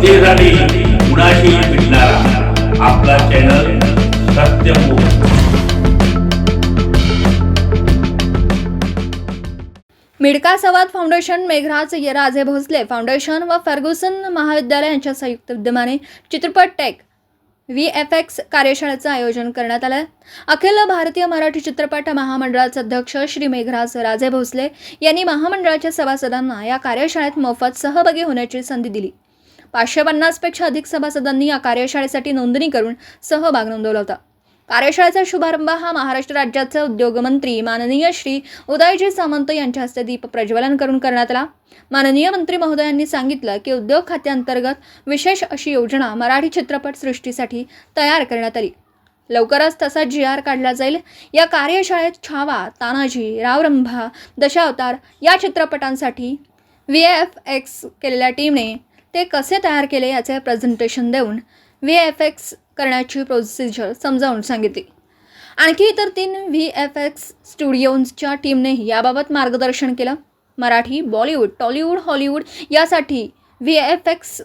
जनतेसाठी कुणाशी भेटणारा आपला चॅनल सत्यमुख मिडका संवाद फाउंडेशन मेघराज राजे भोसले फाउंडेशन व फर्ग्युसन महाविद्यालय यांच्या संयुक्त विद्यमाने चित्रपट टेक व्ही एफ एक्स कार्यशाळेचं आयोजन करण्यात आलं अखिल भारतीय मराठी चित्रपट महामंडळाचे अध्यक्ष श्री मेघराज राजे भोसले यांनी महामंडळाच्या सभासदांना या कार्यशाळेत मोफत सहभागी होण्याची संधी दिली. पाचशे पन्नासपेक्षा अधिक सभासदांनी या कार्यशाळेसाठी नोंदणी करून सहभाग नोंदवला होता. कार्यशाळेचा शुभारंभ हा महाराष्ट्र राज्याचे उद्योगमंत्री माननीय श्री उदयजी सामंत यांच्या हस्ते दीप प्रज्वलन करून करण्यात आला. माननीय मंत्री महोदयांनी सांगितलं की उद्योग खात्यांतर्गत विशेष अशी योजना मराठी चित्रपट सृष्टीसाठी तयार करण्यात आली. लवकरच तसा जी आर काढला जाईल. या कार्यशाळेत छावा तानाजी रावरंभा दशावतार या चित्रपटांसाठी व्ही एफ एक्स केलेल्या टीमने ते कसे तयार केले याचे प्रेझेंटेशन देऊन व्ही एफ एक्स करण्याची प्रोसिजर समजावून सांगितली. आणखी इतर तीन व्ही एफ एक्स स्टुडिओजच्या टीमनेही याबाबत मार्गदर्शन केलं. मराठी बॉलिवूड टॉलिवूड हॉलिवूड यासाठी व्ही एफ एक्स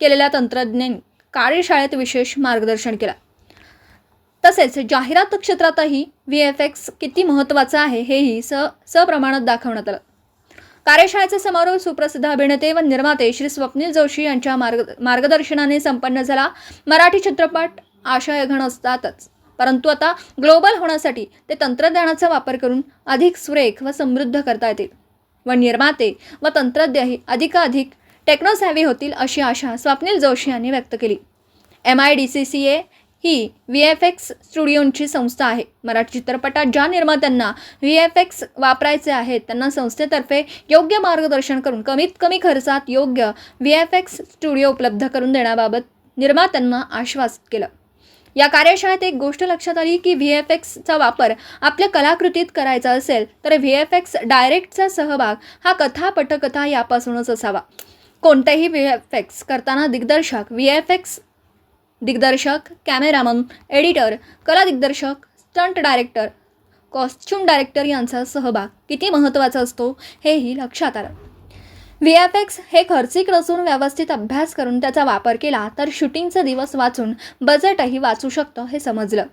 केलेल्या तंत्रज्ञान कार्यशाळेत विशेष मार्गदर्शन केलं. तसेच जाहिरात क्षेत्रातही व्ही एफ एक्स किती महत्त्वाचं आहे हेही स सप्रमाणात दाखवण्यात आलं. कार्यशाळेचा समारोप सुप्रसिद्ध अभिनेते व निर्माते श्री स्वप्नील जोशी यांच्या मार्ग मार्गदर्शनाने संपन्न झाला. मराठी चित्रपट आशयघन असतातच. परंतु आता ग्लोबल होण्यासाठी ते तंत्रज्ञानाचा वापर करून अधिक सुरेख व समृद्ध करता येतील व निर्माते व तंत्रज्ञही अधिकाधिक टेक्नोसॅव्ही होतील अशी आशा स्वप्नील जोशी यांनी व्यक्त केली. M I D C C A he V F X स्टुडिओंची संस्था आहे. मराठी चित्रपटात ज्या निर्मात्यांना व्ही एफ एक्स वापरायचे आहेत त्यांना संस्थेतर्फे योग्य मार्गदर्शन करून कमीत कमी खर्चात योग्य व्ही एफ एक्स स्टुडिओ उपलब्ध करून देण्याबाबत निर्मात्यांना आश्वासित केलं. या कार्यशाळेत एक गोष्ट लक्षात आली की व्ही एफ एक्सचा वापर आपल्या कलाकृतीत करायचा असेल तर व्ही एफ एक्स डायरेक्टचा सहभाग हा कथा पटकथा यापासूनच असावा. कोणत्याही व्ही एफ एक्स करताना दिग्दर्शक व्ही एफ एक्स दिग्दर्शक कॅमेरामन एडिटर कला दिग्दर्शक स्टंट डायरेक्टर कॉस्च्युम डायरेक्टर यांचा सहभाग किती महत्त्वाचा असतो हेही लक्षात आलं. व्ही एफ एक्स हे खर्चिक नसून व्यवस्थित अभ्यास करून त्याचा वापर केला तर शूटिंगचे दिवस वाचून बजेटही वाचू शकतं हे समजलं.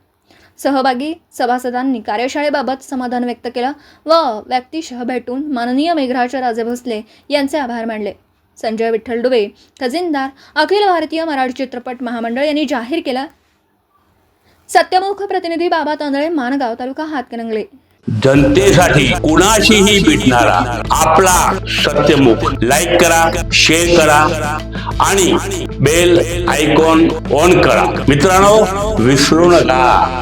सहभागी सभासदांनी कार्यशाळेबाबत समाधान व्यक्त केलं व व्यक्तिशः भेटून माननीय मेघराज राजे भोसले यांचे आभार मानले. संजय विठ्ठल डुबे खजिनदार अखिल भारतीय मराठी चित्रपट महामंडळ यांनी जाहीर केला. सत्यमुख प्रतिनिधी बाबा तांदळे मानगाव तालुका हातकणंगले. जनतेसाठी कुणाशीही भेटणारा आपला सत्यमुख. लाईक करा शेअर करा आणि बेल आयकॉन ऑन करा. मित्रांनो विसरू नका.